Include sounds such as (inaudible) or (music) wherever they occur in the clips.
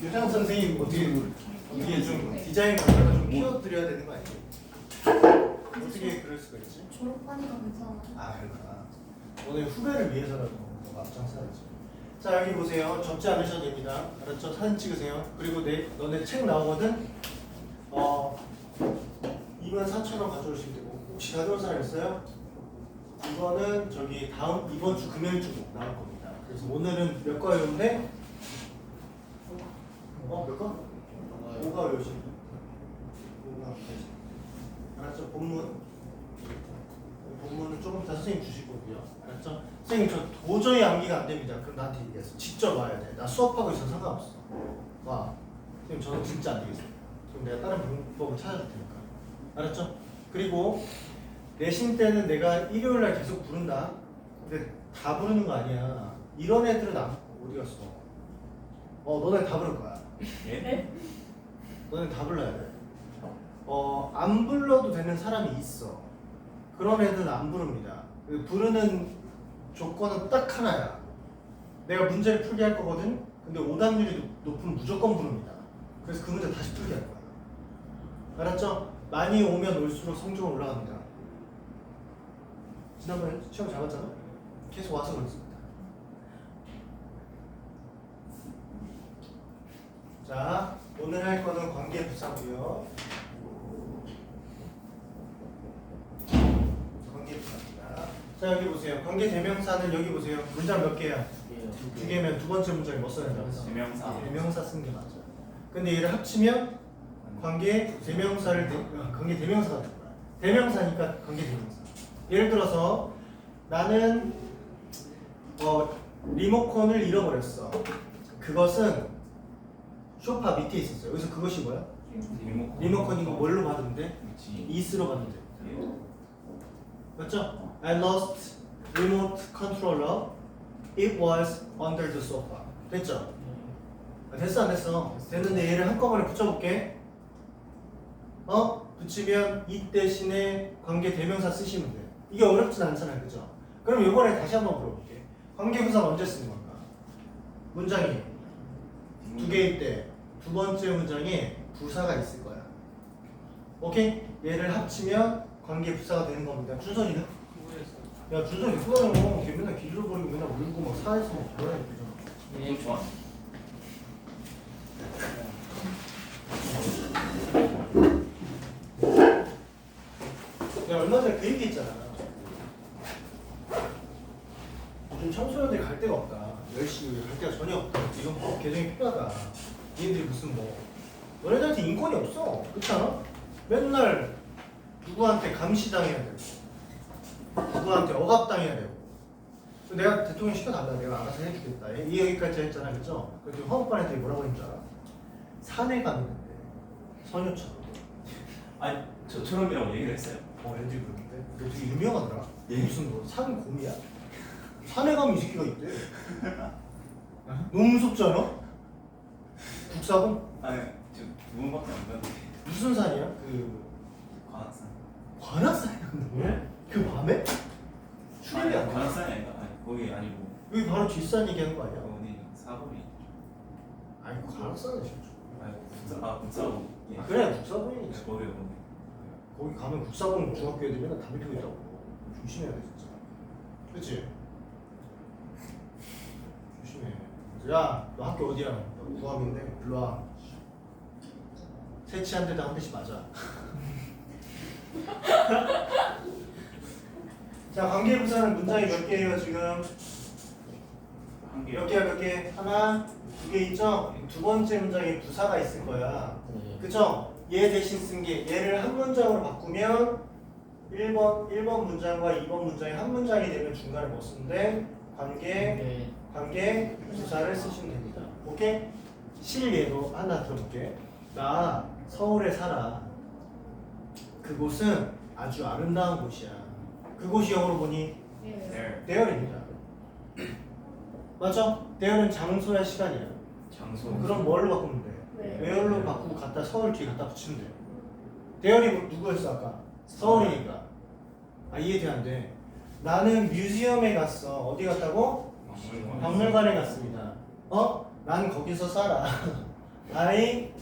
교장 선생님 어떻게 어떻게 좀 디자인 강사가 좀 키워드려야 되는 거 아니에요? 어떻게 그럴 수가 있지? 졸업하니까 괜찮아. 아 그렇구나. 오늘 후배를 위해서라도 뭐 앞장서야지. 자 여기 보세요. 접지 않으셔도 됩니다. 알았죠? 사진 찍으세요. 그리고 내 너네 책 나오거든. 어 2만 4천 원 가져오시면 되고 혹시 가져올 사람 있어요? 이거는 저기 다음 이번 주 금요일쯤 나올 겁니다. 그래서 오늘은 몇과 외운데? 어몇 과? 5과 외우시면 5과 알았죠? 본문 본문은 조금 이따 선생님 주실 거고요. 알았죠? 선생님 저 도저히 암기가 안 됩니다. 그럼 나한테 얘기했어. 직접 와야 돼. 나 수업하고 있어도 상관없어. 와. 선생님 저는 진짜 안 되겠어요. 그럼 내가 다른 방법을 찾아줄 테니까. 알았죠? 그리고 내신 때는 내가 일요일 날 계속 부른다. 근데 다 부르는 거 아니야. 이런 애들은 안, 어디 갔어? 어, 너네 다 부를 거야. 예? 너네 다 불러야 돼. 어, 안 불러도 되는 사람이 있어. 그런 애들은 안 부릅니다. 그 부르는 조건은 딱 하나야. 내가 문제를 풀게 할 거거든. 근데 오답률이 높- 높으면 무조건 부릅니다. 그래서 그 문제 다시 풀게 할 거야. 알았죠? 많이 오면 올수록 성적은 올라갑니다. 지난번에 시험 잘 봤잖아? 계속 와서 그렇습니다. 자, 오늘 할 거는 관계 부사고요. 관계 부사입니다. 자, 여기 보세요. 관계 대명사는 여기 보세요. 문장 몇 개야? 두 개면 두 번째 문장에 뭐 써야 돼? 대명사. 대명사 쓴 게 맞아. 근데 얘를 합치면 관계 대명사를 대, 어, 관계 대명사가 될 거야. 대명사니까 관계 대명사. 예를 들어서 나는 어, 리모컨을 잃어버렸어. 그것은 소파 밑에 있었어요. 여기서 그것이 뭐야? 리모컨. 리모컨 이거 뭘로? 그렇지. 이스로 돼. 예. 맞죠? I lost remote controller. It was under the sofa. 됐죠? 아, 됐어 안 됐어? 됐는데 얘를 한꺼번에 붙여볼게. 어? 붙이면 이 대신에 관계 대명사 쓰시면 돼. 이게 어렵진 않잖아요, 그죠? 그럼 이번에 다시 한번 물어볼게. 관계 부사는 언제 쓰는 걸까? 문장이 두 개일 때 두 번째 문장에 부사가 있을 거야. 오케이? 얘를 합치면 관계 부사가 되는 겁니다. 준선이는? 야 준선이 후회는 걔 맨날 길 잃어버리고 맨날 울고 막 사회에서 막 되잖아. 예, 좋아. 내가 얼마 전에 그 얘기 했잖아. 요즘 청소년들이 갈 데가 없다. 10시 갈 데가 전혀 없다. 이건 법 개정이 필요하다. 얘네들이 무슨 뭐 인권이 없어. 그렇지 않아? 맨날 누구한테 감시당해야 되고 누구한테 억압당해야 되고 내가 대통령 시켜달라 내가 알아서 해주겠다 이 얘기까지 했잖아 그죠? 그래서 화목반 애들이 뭐라고 했는 줄 알아? 산에 가는데 선유처럼 아니 저처럼이라고 얘기를 했어요. 어, 애들이 그러는데 근데 되게 유명하더라. 예. 무슨 뭐산 곰이야. 산에 가면 이 새끼가 있대. 너무 무섭지 않아? 북사곰? 아니 저 두 분밖에 안 봤는데. 무슨 산이야? 그 관악산. 관악산에 간다고? 그 밤에? 출입이 안 돼. 관악산이 아닌가? 아니 거기 아니고 여기 바로 뒷산 얘기하는 거 아니야? 어디 사거리. 아니 관악산은 진짜. 아니 국사 아 국사고. 예. 아, 그래 북사곰이니까. 거기 거기. 거기 가면 국사곰 중학교 애들 맨날 담배 피고 있다고. 조심해야 돼 진짜. 그치? 조심해. 야, 너 학교 어디야? 너 구암인데 일로 와. 세치 한 대도 한 대씩 맞아. (laughs) 자, 관계부사는 문장이 몇 개예요 지금? 몇 개야 몇 개? 하나, 두 개 있죠? 두 번째 문장에 부사가 있을 거야. 그쵸? 얘 대신 쓴 게 얘를 한 문장으로 바꾸면 1번, 1번 문장과 2번 문장이 한 문장이 되면 중간에 뭐 쓰는데 관계, 관계 부사를 쓰시면 됩니다. 오케이? 실예도 하나 들어볼게. 나 서울에 살아. 그곳은 아주 아름다운 곳이야. 그곳이 영어로 보니 네. 네. 대열입니다. 맞죠? 대열은 장소야 시간이야. 장소. 그럼 뭘로 바꾸면 돼? 네. 외열로 바꾸고 갖다 서울 뒤에 갖다 붙이면 돼요. 대열이 뭐- 누구였어 아까? 서울이니까. 아 이해돼 안 돼. 나는 뮤지엄에 갔어. 어디 갔다고? 박물관. 박물관에 갔습니다. 어? 난 거기서 살아. (laughs) I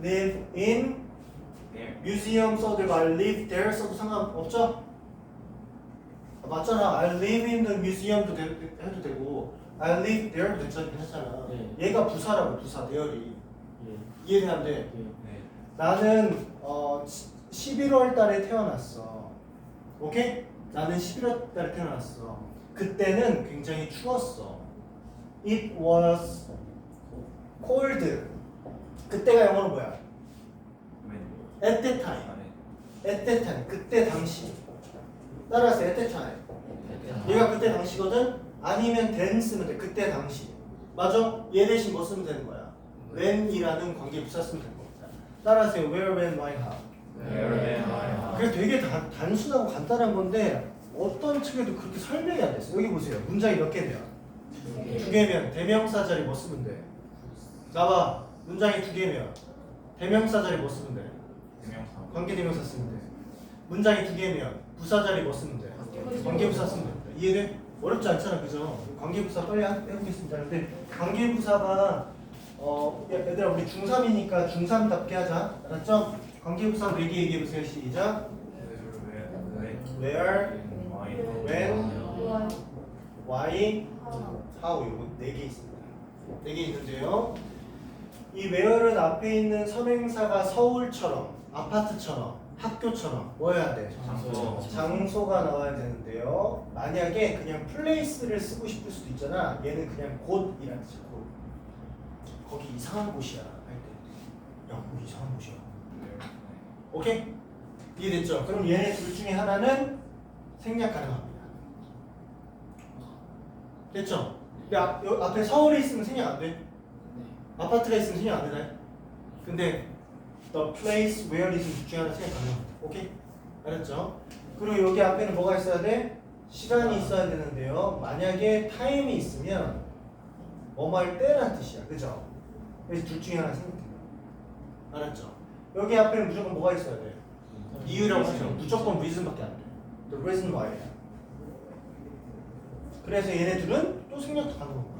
live in there museum 써도 되고 I live there 써도 상관없죠? 아, 맞잖아. I live in the museum도 되, 해도 되고 I live there도 괜찮- 괜찮잖아. 네. 얘가 부사라고 부사 대열이 안 돼? 예. 네 나는 어 11월 달에 태어났어. 오케이? 나는 11월 달에 태어났어. 그때는 굉장히 추웠어. It was cold. 그때가 영어로 뭐야? when At that time. At that time. 그때 당시. 따라서 at that time. 얘가 그때 당시거든. 아니면 then 쓰면 돼. 그때 당시. 맞아? 얘 대신 뭐 쓰면 되는 거야? when이라는 관계 부사 쓰면 되는 겁니다. 따라서 where, when, why, how. where when why how 그게 되게 단, 단순하고 간단한 건데 어떤 측에도 그렇게 설명이 안 됐어. 여기 보세요. 문장이 몇 개면? 두 개면 대명사 자리 뭐 쓰면 돼? 나봐. 문장이 두 개면 대명사 자리 뭐 쓰면 돼? 대명사 관계대명사 쓰면 돼. 문장이 두 개면 부사 자리 뭐 쓰면 돼? 관계부사 쓰면 됩니다. 이해돼? 어렵지 않잖아, 그죠? 관계부사 빨리 하- 해보겠습니다. 근데 관계부사가 어 야, 얘들아 우리 중3이니까 중3답게 하자. 알았죠? 관계부사 4개 얘기해보세요. 시작. where when, why, how 이거 4개 있습니다. 4개 있는데요. 이 where는 앞에 있는 선행사가 서울처럼, 아파트처럼, 학교처럼 뭐 해야 돼? 장소 장소가 나와야 되는데요. 만약에 그냥 플레이스를 쓰고 싶을 수도 있잖아. 얘는 그냥 곳이라는 뜻이야. 곳. 거기 이상한 곳이야 할 때. 야, 거기 이상한 곳이야. 오케이? 이해됐죠? 그럼 얘네 둘 중에 하나는 생략 가능합니다. 됐죠? 근데 앞, 여, 앞에 서울에 있으면 생략 안 돼. 아파트가 있으면 생략 안 되나요? 근데 the place where is 하나 생략 가능합니다. 오케이? 알았죠? 그리고 여기 앞에는 뭐가 있어야 돼? 시간이 있어야 되는데요. 만약에 타임이 있으면 뭐뭐 할 때란 뜻이야. 그죠? 그래서 둘 중에 하나 생각해요. 알았죠? 여기 앞에는 무조건 뭐가 있어야 돼? 이유라고 하죠. 무조건 reason밖에 안 돼. The reason why. 그래서 얘네 둘은 또 생략도 가능한 거야.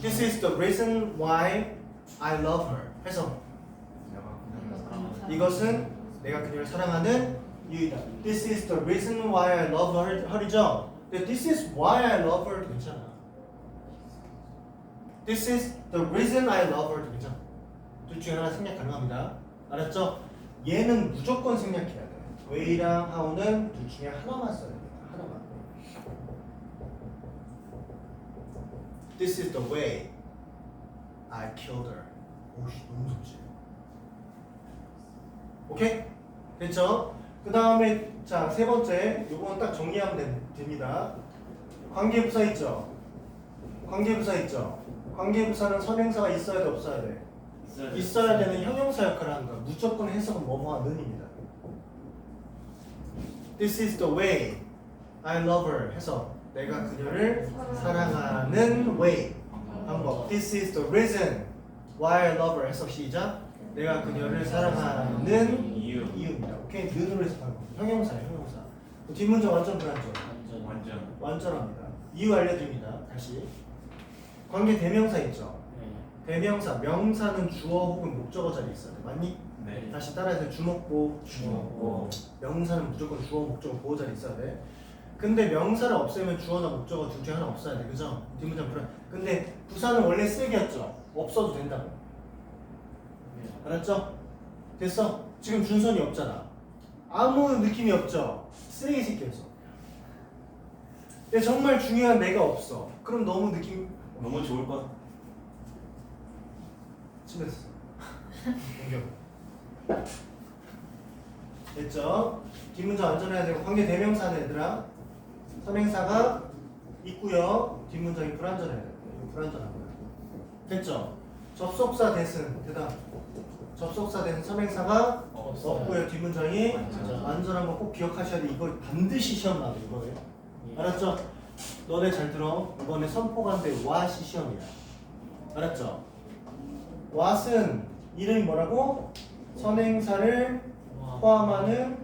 This is the reason why I love her. 해서 이것은 내가 그녀를 사랑하는 이유이다. This is the reason why I love her. her이죠. 근데 this is why I love her도 괜찮아. This is the reason I love her도 괜찮아. 둘 중에 하나 생략 가능합니다. 알았죠? 얘는 무조건 생략해야 돼. way랑 how는 둘 중에 하나만 써야 됩니다. 하나만. This is the way I killed her. 오씨 너무 무섭지. 오케이? 됐죠? 그 다음에 자 세 번째 요건 딱 정리하면 된- 됩니다. 관계부사 있죠? 관계부사 있죠? 관계부사는 선행사가 있어야 돼 없어야 돼? 있어야 되는 형용사 역할을 거야. 무조건 해석은 뭐뭐하는입니다. This is the way I love her 해서 내가 그녀를 사랑하는 way 방법. This is the reason why I love her 해서 시작. 내가 그녀를 사랑하는 이유 이유입니다. 오케이 는으로 해석하는 거. 형용사예요, 형용사. 뒷문장 완전. 완전. 완전 완전합니다. 이유 알려드립니다. 다시. 관계 대명사 있죠. 네. 대명사, 명사는 주어 혹은 목적어 자리에 있어야 돼. 맞니? 네 다시 따라해서 주목보, 주목보. 명사는 무조건 주어, 목적어, 보호 자리에 있어야 돼. 근데 명사를 없애면 주어나 목적어 둘 중에 하나 없어야 돼. 그죠? 뒷문장 불안. 근데 부사는 원래 쓰기였죠. 없어도 된다고. 알았죠? 됐어? 지금 준선이 없잖아. 아무 느낌이 없죠? 쓰레기 새끼였어. 근데 정말 중요한 내가 없어. 그럼 너무 느낌 너무 좋을 것 침뱉었어. 공격. 됐죠? 뒷문장 완전해야 되고 관계 대명사는 얘들아 선행사가 있고요. 뒷문장이 불완전한 거야. 됐죠? 접속사 대신 대답. 접속사 대신 선행사가 없어. 없고요. 뒷문장이 완전. 완전한 거 꼭 기억하셔야 돼. 이거 반드시 시험 나와 이거예요. 알았죠? 너네 잘 들어. 이번에 선포관대 what이 시험이야. 알았죠? what은 이름이 뭐라고? 선행사를 포함하는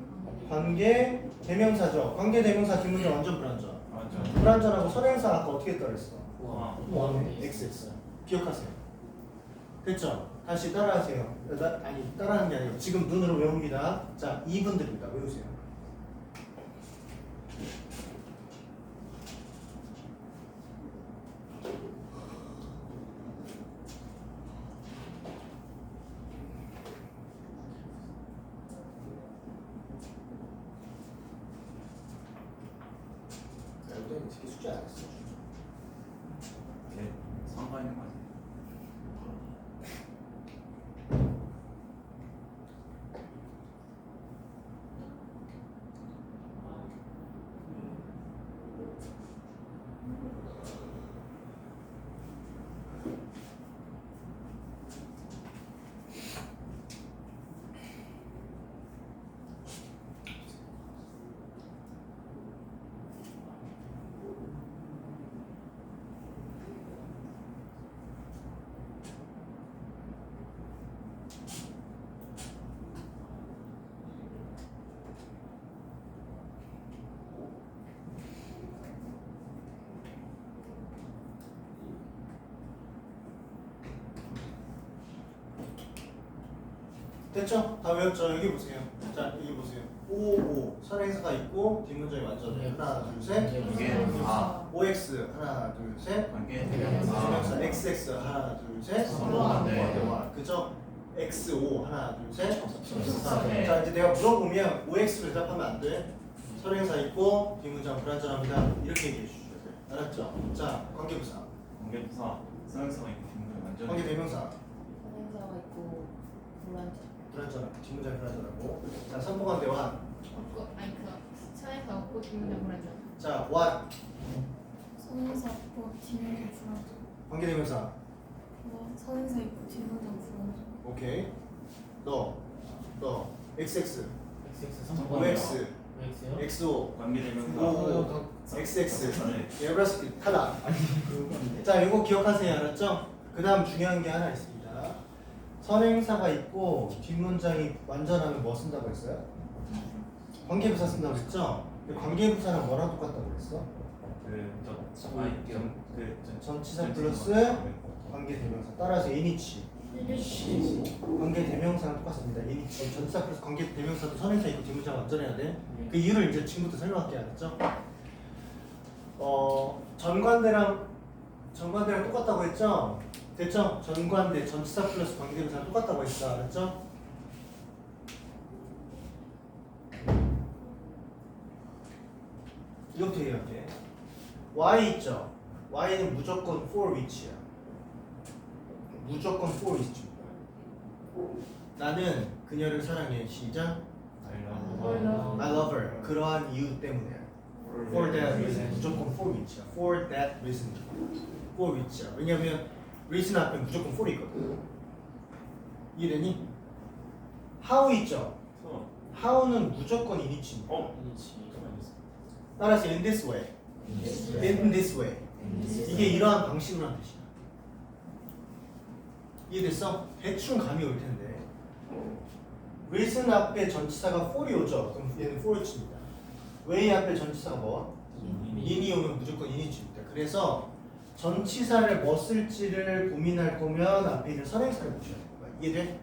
관계 대명사죠. 관계 대명사 뒷문장 완전 불안전. 완전 불안전하고 선행사 아까 어떻게 했다 그랬어? 와 뭐하네? XX. 기억하세요. 됐죠? 다시 따라하세요. 나, 아니 따라하는 게 아니고 지금 눈으로 외웁니다. 자 이분들입니다. 외우세요. 여기는 되게 숙제 안 했어. 걔 상가 있는 거 아니야? 됐죠? 다 외웠죠? 여기 보세요. 자, 여기 보세요. 5, 5. 선행사가 있고 뒷문장이 완전해. 하나, 둘, 셋. 이게 아 5x 하나, 둘, 셋. 관계 대명사 xx 하나, 둘, 셋. 네. 와, 그죠? x5 하나, 둘, 셋. 네. 자, 이제 내가 물어보면 5x를 대답하면 안 돼. 선행사 있고 뒷문장 불완전합니다. 이렇게 얘기해 주셔야 돼. 알았죠? 자, 관계부사. 관계부사 뒷문장 완전 관계 대명사. 선행사가 있고 불완전 불완전. 뒷문장 불완전하고. 자, 선봉한 대화. 없고 아니 그 선행사 없고 뒷문장 불완전 자, what? 선행사 있고 뒷문장 불안정 관계 대명사. 뭐 선행사 있고 뒷문장 불안정 오케이. 너. 너. xx. XX 5x. X요? x5. 관계되면서 오, XX. 네. 에브라스키 탈락. 자, 이거 기억하세요. 알았죠? 그 다음 중요한 게 하나 있습니다. 선행사가 있고 뒷문장이 완전하면 뭐 쓴다고 했어요? 관계부사 쓴다고 했죠? 근데 관계부사랑 뭐랑 똑같다고 그랬어? 아니 좀그 전치사 플러스 관계대명사. 따라서 이니치. 관계대명사랑 똑같습니다. 이니치. 전치사 플러스 관계대명사도 선행사 있고 뒷문장 완전해야 돼. 그 이유를 이제 지금부터 설명할게요. 알았죠? 어, 전관대랑 전관대랑 똑같다고 했죠? 됐죠? 전관대 전치사 플러스 관계대명사랑 똑같다고 했어. 알았죠? 이것부터 얘기할게. Y 있죠? Y는 무조건 for 위치야. 무조건 for 위치입니다. 나는 그녀를 사랑해. 시작. I love her. 그러한 이유 때문에. For that reason. 무조건 for 위치야. For that reason. for 위치야. 왜냐면 reason 앞에 무조건 for이 있거든. 이해되니? how 있죠? how는 무조건 이니치입니다. 어? 따라서 in this way. in this way. 이게 이러한 방식으로 한 뜻이야. 이해됐어? 대충 감이 올 텐데. reason 앞에 전치사가 for이 오죠. 그럼 얘는 for입니다. way 앞에 전치사가 뭐? in이 오면 무조건 in이치입니다. 그래서 전치사를 뭐 쓸지를 고민할 거면 앞에 있는 선행사를 보셔야 되는 거야. 이해돼?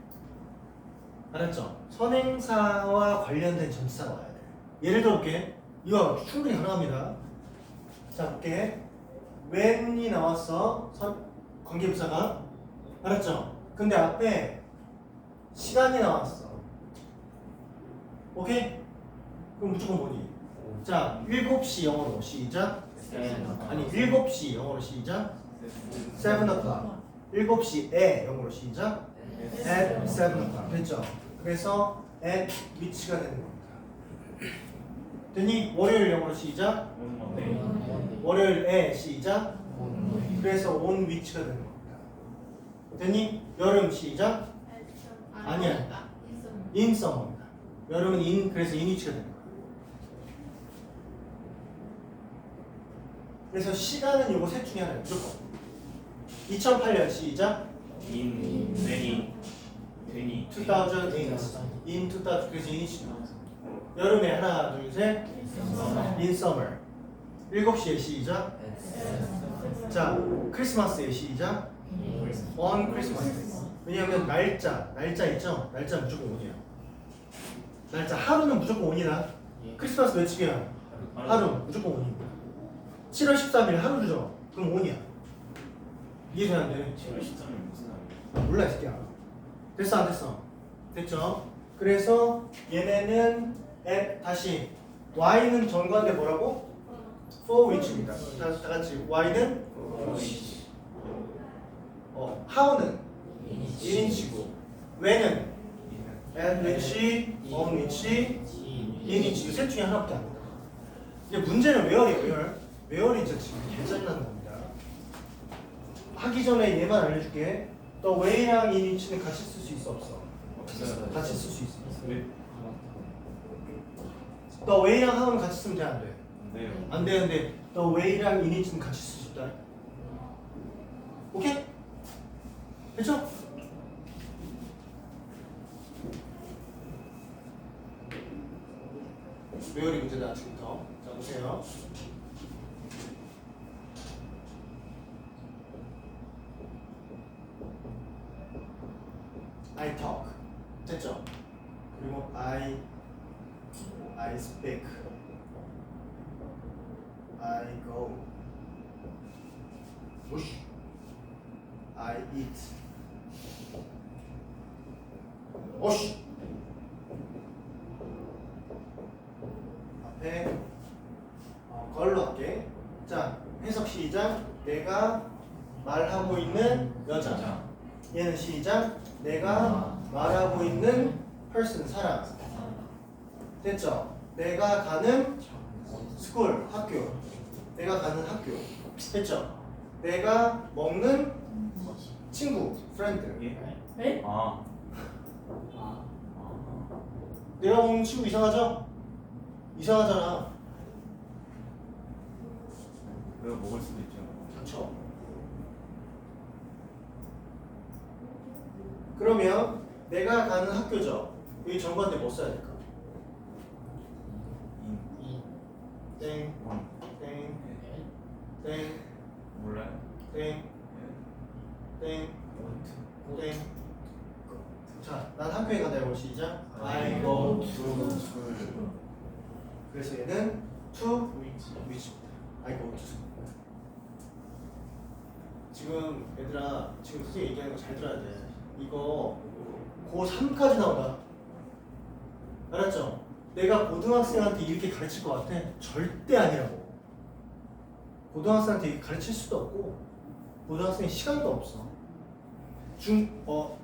알았죠? 선행사와 관련된 전치사가 와야 돼. 예를 들어 볼게. 이거 충분히 가능합니다. 자, 볼게. when이 나왔어. 선, 관계부사가. 알았죠? 근데 앞에 시간이 나왔어. 오케이? 그럼 무조건 뭐니? 자, 7시 영어로 시작. 아니, 7시 영어로 시작. 7 o'clock. 7시에 영어로 시작. at 7 o'clock. 됐죠? 그래서 at 위치가 되는 겁니다. 됐니? 월요일 영어로 시작. 건데 월요일에 시작. 그래서 온 위치가 되는 겁니다. 됐니? 여름 시작. 아니야. in summer입니다. 여름은 in 그래서 in 위치가 거 그래서 시간은 요거 셋 중에 하나예요. 무조건. 2008년 시작. 인 괜히 괜히 2008 in 2000 그래서 in 위치가 여름에 하나 둘 셋. in summer. 7시에 시작. 자 크리스마스에 시작. on Christmas. 왜냐하면 날짜, 날짜 있죠? 날짜 무조건 온이야. 날짜 하루는 무조건 온이다. 크리스마스 며칠이야? 하루 무조건 온입니다. 7월 13일 하루 주죠? 그럼 온이야. 이해돼 안 돼? 7월 13일 무슨 날이에요? 몰라 이 새끼야. 됐어 안 됐어? 됐죠? 그래서 얘네는 에, 다시 y는 정관대 뭐라고? for which입니다. 다, 다 같이 y는 어 how는 1인치고 when은 at which, on which, in which 이셋 중에 하나밖에 안 된다. 이제 문제는 where이에요. 진짜 지금 겁니다. 하기 전에 얘만 알려줄게. 또 way랑 in which는 같이 쓸 수 있어 없어? 같이 쓸 수 있어. 왜? 또 way랑 how는 같이 쓰면 돼 안 돼? 안 돼요. 안 되는데 또 way랑 in which는 같이 쓸 수 있다. 오케이? 됐죠? 외우리 문제다 아침부터. 자 보세요. I talk. 됐죠? 그리고 I I speak. I go. Push. I eat. 오씨. 앞에 어, 걸로 할게. 자 해석 시작. 내가 말하고 있는 여자. 얘는 시작. 내가 말하고 있는 person 사람. 됐죠? 내가 가는 스쿨 학교. 내가 가는 학교. 됐죠? 내가 먹는 친구 friend. 예? 아. 내가 먹는 친구 이상하죠? 이상하잖아. 내가 먹을 수도 있죠. 그렇죠. 그러면 내가 가는 학교죠. 여기 정관대 뭐 써야 될까? 인. 땡, 원. 땡, 예. 땡, 몰라요? 땡, 예. 땡, 땡. 자, 난 학교에 간다 이거 시작. I go to school. 그래서 얘는 to which. I go to school. 지금 얘들아 지금 선생님 얘기하는 거 잘 들어야 돼. 이거 고3까지 나온다. 알았죠? 내가 고등학생한테 이렇게 가르칠 것 같아? 절대 아니라고. 고등학생한테 가르칠 수도 없고 고등학생 시간도 없어. 중, 어,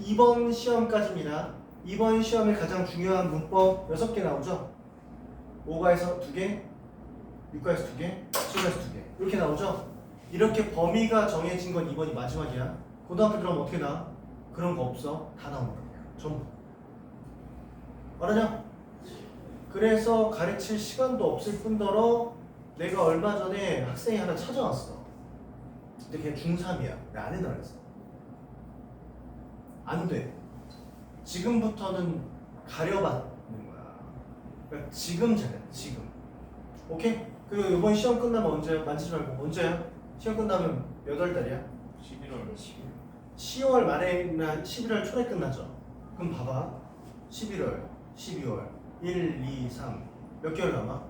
이번 시험까지입니다. 이번 시험의 가장 중요한 문법 6개 나오죠? 5가에서 2개, 6가에서 2개, 7가에서 2개. 이렇게 나오죠? 이렇게 범위가 정해진 건 이번이 마지막이야. 고등학교 들어가면 어떻게 나? 그런 거 없어. 다 나온다. 전부. 알았냐? 그래서 가르칠 시간도 없을 뿐더러 내가 얼마 전에 학생이 하나 찾아왔어. 근데 걔 중3이야. 내안 해놔 그랬어. 안 돼. 지금부터는 가려받는 거야. 그러니까 지금 잘해. 지금. 오케이? 그리고 이번 시험 끝나면 언제? 만지지 말고 언제야? 시험 끝나면 몇 월 달이야? 11월 10일. 10월 말에나 11월 초에 끝나죠. 그럼 봐봐. 11월, 12월, 1, 2, 3. 몇 개월 남아?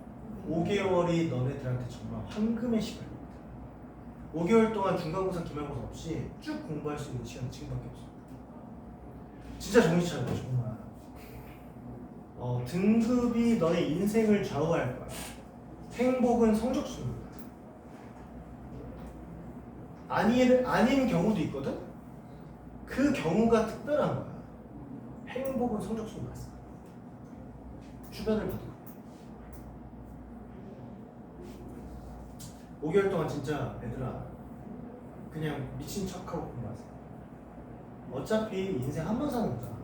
5개월이 너네들한테 정말 황금의 시간입니다. 5개월 동안 중간고사, 기말고사 없이 쭉 공부할 수 있는 시간이 지금밖에 없어. 진짜 정신 차려, 정말. 어, 등급이 너네 인생을 좌우할 거야. 행복은 성적 순입니다. 아닌, 아닌 경우도 있거든? 그 경우가 특별한 거야. 행복은 성적순 맞어. 주변을 봐도. 5개월 동안 진짜 얘들아 그냥 미친 척하고 공부하세요. 어차피 인생 한 번 사는 거잖아.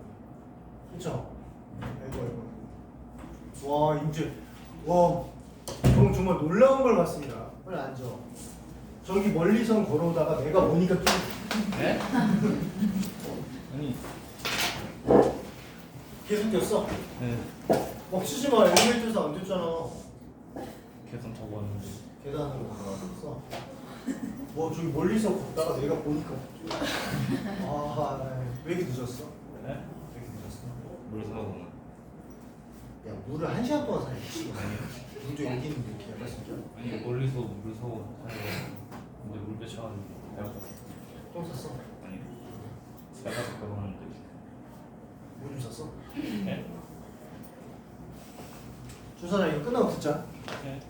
그쵸? 아이고 아이고. 와 이제 와형 정말 놀라운 걸 봤습니다. 빨리 앉아. 저기 멀리선 걸어오다가 내가 오니까 좀 네? (laughs) 아니. 계속 뛰었어. 네. 멈추지 마. 엘리베이터에서 안 됐잖아. 계속 적었는데. 계단으로 올라갔어. 뭐 저기 멀리서 걷다가 내가 보니까 아 왜 이렇게 늦었어? 네? 왜 이렇게 늦었어? 물 사고 야 물을 한 시간 동안 사야지 물도 여기 있는데 이렇게 약간 진짜 아니 멀리서 물 사고 근데 물 배쳐가지고 배가 똥 쌌어? 아니 배가 배고는데 뭐좀 쌌어? 네? 준선아 이거 끝나고 듣자 네?